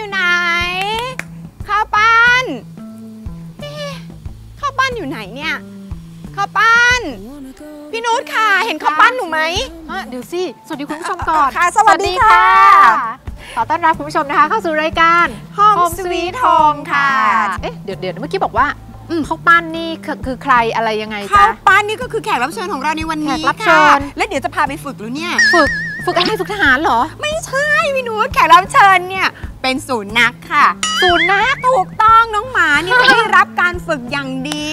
อยู่ไหน ข้าวปั้นเอ๊ะข้าวปั้นอยู่ไหนเนี่ยข้าวปั้น พี่นุชค่ะ เห็นข้าวปั้นหนูไหมอะเดี๋ยวสิ สวัสดีคุณผู้ชมก่อนค่ะ สวัสดีค่ะ ขอต้อนรับคุณผู้ชมนะคะ เข้าสู่รายการ Home Home Sweet Sweet Home Home ค่ะ เอ๊ะ เดี๋ยวเดี๋ยวเมื่อกี้บอกว่าข้าวปั้นนี่คือคือใครอะไรยังไงข้าจ๊ะวปั้นนี่ก็คือแขกรับเชิญของเราในวันนี้แขกรับเชิค่ะญและเดี๋ยวจะพาไปฝึกแล้วเนี่ย ฝึก ฝึกอะไรฝึกทหารเหรอ ไม่ใช่พี่นุชแขกรับเชิญเนี่ยเป็นศูนย์นักค่ะ ศูนย์นักถูกต้องน้องหมานี่เขาได้รับการฝึกอย่างดี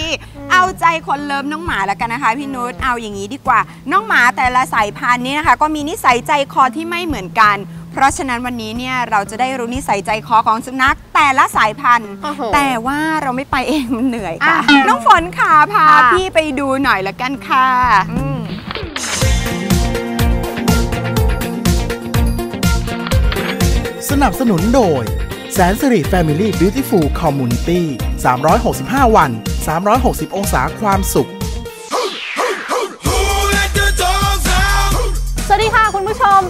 เอาใจคนเลิฟน้องหมาแล้วกันนะคะพี่นุชเอาอย่างนี้ดีกว่า น้องหมาแต่ละสายพันธุ์นี้นะคะ ก็มีนิสัยใจคอที่ไม่เหมือนกัน เพราะฉะนั้นวันนี้เนี่ยเราจะได้รู้นิสัยใจคอของสุนัขแต่ละสายพันธุ์ โอ้โห แต่ว่าเราไม่ไปเองมันเหนื่อยค่ะอะน้องฝนค่ะพาค่ะพี่ไปดูหน่อยละกันค่ะ อื สนับสนุนโดยแสนสิริ Family Beautiful Community 365 วัน 360 องศาความสุข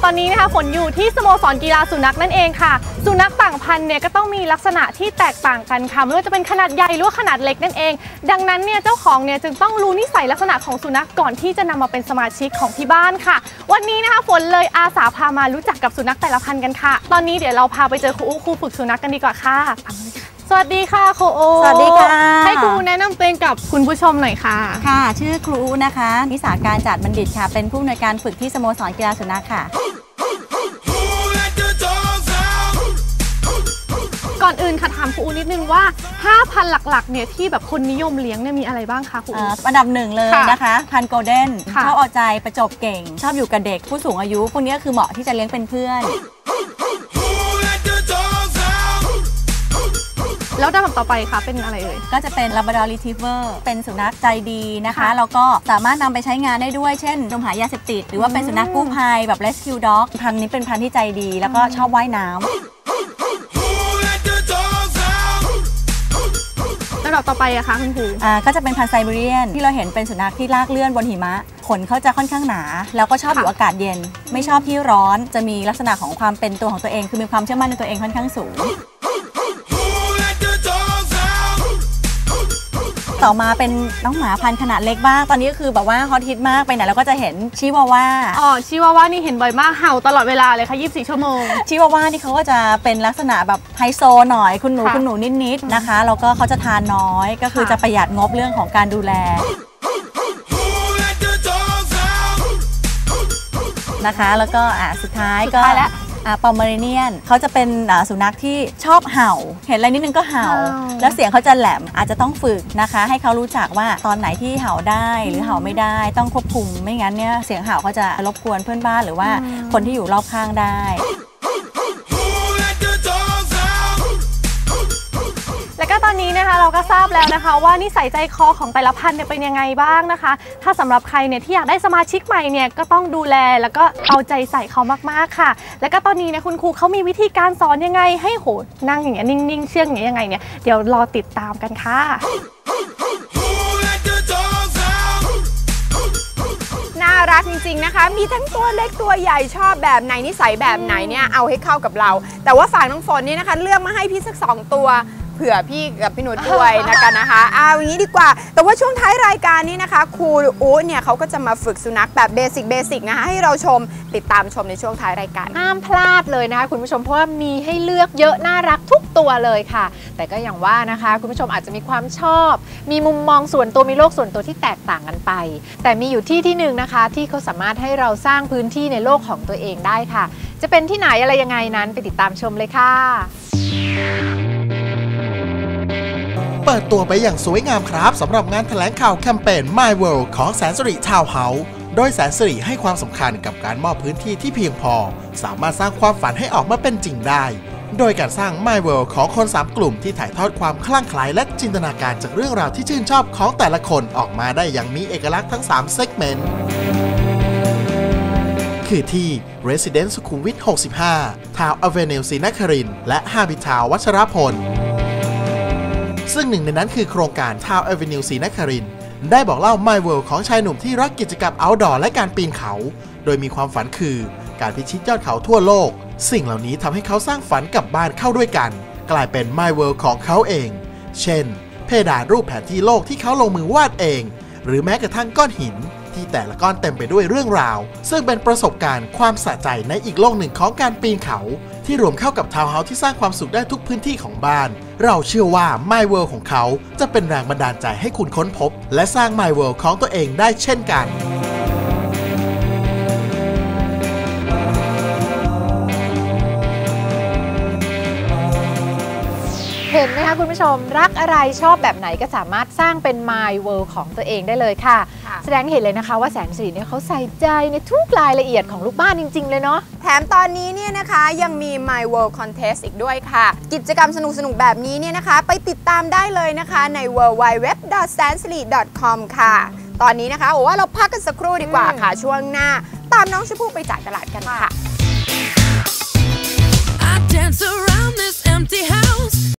ตอนนี้นะคะฝนอยู่ที่สโมสรกีฬาสุนัขนั่นเองค่ะ สุนัขต่างพันธุ์เนี่ยก็ต้องมีลักษณะที่แตกต่างกันค่ะไม่ว่าจะเป็นขนาดใหญ่หรือว่าขนาดเล็กนั่นเอง ดังนั้นเนี่ยเจ้าของเนี่ยจึงต้องรู้นิสัยลักษณะของสุนัขก่อนที่จะนำมาเป็นสมาชิกของที่บ้านค่ะ วันนี้นะคะฝนเลยอาสาพามารู้จักกับสุนัขแต่ละพันธุ์กันค่ะ ตอนนี้เดี๋ยวเราพาไปเจอครูอู้ครูฝึกสุนัขกันดีกว่าค่ะตามเลยค่ะ สวัสดีค่ะครูโอสวัสดีค่ะ ให้ครูแนะนำตัวเองกับคุณผู้ชมหน่อยค่ะ ค่ะ ชื่อครูนะคะ นิสาการจัดบัณฑิตค่ะ เป็นผู้อำนวยการฝึกที่สโมสรกีฬาสุนัขค่ะ ก่อนอื่นค่ะถามครูอูนิดนึงว่า5พันธุ์หลักๆ เนี่ยที่แบบคนนิยมเลี้ยงเนี่ยมีอะไรบ้างคะครูอู เอ่ออันดับหนึ่งเลยค่ะนะคะ พันโกลเด้นค่ะ ชอบเอาใจประจบเก่ง ชอบอยู่กับเด็กผู้สูงอายุ พวกนี้ก็คือเหมาะที่จะเลี้ยงเป็นเพื่อน แล้วดับต่อไปค่ะเป็นอะไรเอ่ย ก็จะเป็น Labrador Retriever เป็นสุนัขใจดีนะคะค่ะแล้วก็สามารถนำไปใช้งานได้ด้วย เช่นดมหายาเสพติด หรือว่าเป็นสุนัขกู้ภัยแบบ Rescue Dog พันธุ์นี้เป็นพันธุ์ที่ใจดี แล้วก็ชอบว่ายน้ำแล้วดับต่อไปอะคะคุณครู อ่าก็จะเป็นพันธุ์ไซบีเรียนที่เราเห็นเป็นสุนัขที่ลากเลื่อนบนหิมะ ขนเขาจะค่อนข้างหนา แล้วก็ชอบค่ะอยู่อากาศเย็น ไม่ชอบที่ร้อนจะมีลักษณะของความเป็นตัวของตัวเอง คือมีความเชื่อมั่นในตัวเองค่อนข้างสูง ต่อมาเป็นน้องหมาพันธุ์ขนาดเล็กบ้าง ตอนนี้ก็คือแบบว่าฮอตฮิตมากไปไหนเราก็จะเห็นชิวาว่า อ๋อชิวาว่านี่เห็นบ่อยมากเห่าตลอดเวลาเลยค่ะ 24 ชั่วโมง ชิวาว่านี่เขาก็จะเป็นลักษณะแบบไฮโซหน่อยคุณหนูค่ะ คุณหนูนิดๆนะคะแล้วก็เขาจะทานน้อยก็คือค่ะจะประหยัดงบเรื่องของการดูแลนะคะ แล้วก็อะสุดท้ายสุดก็ท้ายแล้วอะ ปอมเมเรเนียนเขาจะเป็นอะสุนัขที่ชอบเห่า เห็นอะไรนิดนึงก็เห่าเห่า แล้วเสียงเขาจะแหลมอาจจะต้องฝึกนะคะ ให้เขารู้จักว่าตอนไหนที่เห่าได้หรือเห่าไม่ได้ต้องควบคุมไม่งั้นเนี่ยเสียงเห่าเขาจะรบกวนเพื่อนบ้านหรือว่าคนที่อยู่รอบข้างได้ อนนี้นะคะเราก็ทราบแล้วนะคะ ว่านิสัยใจคอของแต่ละพันธุ์เนี่ยเป็นยังไงบ้างนะคะ ถ้าสำหรับใครเนี่ยที่อยากได้สมาชิกใหม่เนี่ยก็ต้องดูแลแล้วก็เอาใจใส่เขามากๆค่ะ แล้วก็ตอนนี้เนี่ยคุณครูเขามีวิธีการสอนยังไง ให้โหนั่งอย่างเงี้ยนิ่งๆเชื่องอย่างเงี้ยยังไงเนี่ยเดี๋ยวรอติดตามกันค่ะน่ารักจริง ๆ นะคะ มีทั้งตัวเล็กตัวใหญ่ชอบแบบไหนนิสัยแบบไหนเนี่ยเอาให้เข้ากับเรา แต่ว่าฝากน้องฝนนี่นะคะ เลือกมาให้พี่สักสองตัว เผื่อพี่กับพี่หนุชด้วยนะคะนะคะเอาอย่างนี้ดีกว่า แต่ว่าช่วงท้ายรายการนี้นะคะครูอู๊ดเนี่ยเขาก็จะมาฝึกสุนัขแบบเบสิกเบสิกนะคะให้เราชมติดตามชมในช่วงท้ายรายการ ห้ามพลาดเลยนะคะคุณผู้ชมเพราะว่ามีให้เลือกเยอะน่ารักทุกตัวเลยค่ะ แต่ก็อย่างว่านะคะ คุณผู้ชมอาจจะมีความชอบ มีมุมมองส่วนตัวมีโลกส่วนตัวที่แตกต่างกันไป แต่มีอยู่ที่ที่หนึ่งนะคะ ที่เขาสามารถให้เราสร้างพื้นที่ในโลกของตัวเองได้ค่ะ จะเป็นที่ไหนอะไรยังไงนั้นไปติดตามชมเลยค่ะ เปิดตัวไปอย่างสวยงามครับสำหรับงานแถลงข่าวแคมเปญ My World ของแสนสิริทาวเฮาส์โดยแสนสิริให้ความสำคัญกับการมอบพื้นที่ที่เพียงพอ สามารถสร้างความฝันให้ออกมาเป็นจริงได้ โดยการสร้าง My World ของคน 3 กลุ่มที่ถ่ายทอดความคลั่งไคล้และจินตนาการจากเรื่องราวที่ชื่นชอบของแต่ละคนออกมาได้อย่างมีเอกลักษณ์ทั้ง3เซกเมนต์คือที่ Residence สุขุมวิท 65 ทาวอเวนิวศรีนครินทร์และฮาบิทาววัชรพล ซึ่งหนึ่งในนั้นคือโครงการ Town Avenue ศรีนครินได้บอกเล่า My World ของชายหนุ่มที่รักกิจกรรม outdoor และการปีนเขา โดยมีความฝันคือการพิชิตยอดเขาทั่วโลก สิ่งเหล่านี้ทำให้เขาสร้างฝันกับบ้านเข้าด้วยกัน กลายเป็น My World ของเขาเอง เช่น เพดานรูปแผนที่โลกที่เขาลงมือวาดเอง หรือแม้กระทั่งก้อนหิน ที่แต่ละก้อนเต็มไปด้วยเรื่องราว ซึ่งเป็นประสบการณ์ความสะใจในอีกโลกหนึ่งของการปีนเขา ที่รวมเข้ากับทาวน์เฮาส์ที่สร้างความสุขได้ทุกพื้นที่ของบ้าน เราเชื่อว่า My World ของเขาจะเป็นแรงบันดาลใจให้คุณค้นพบ และสร้าง My World ของตัวเองได้เช่นกัน นไหมคะคุณผู้ชมรักอะไรชอบแบบไหนก็สามารถสร้างเป็น My World ของตัวเองได้เลยค่ะค่ะแสดงให้เห็นเลยนะคะว่าแสนสิริเนี่ยเขาใส่ใจในทุกรายละเอียดของลูกบ้านจริง ๆ เลยเนาะแถมตอนนี้เนี่ยนะคะยังมี My World Contest อีกด้วยค่ะ กิจกรรมสนุก ๆ แบบนี้เนี่ยนะคะ ไปติดตามได้เลยนะคะใน w w w s a n s l y c o m ค่ะ ตอนนี้นะคะโอ้ว่าเราพักกันสักครู่ดีกว่าค่ะช่วงหน้า ตามน้องชมพู่ไปจ่ายตลาดกันค่ะ I dance around this empty house.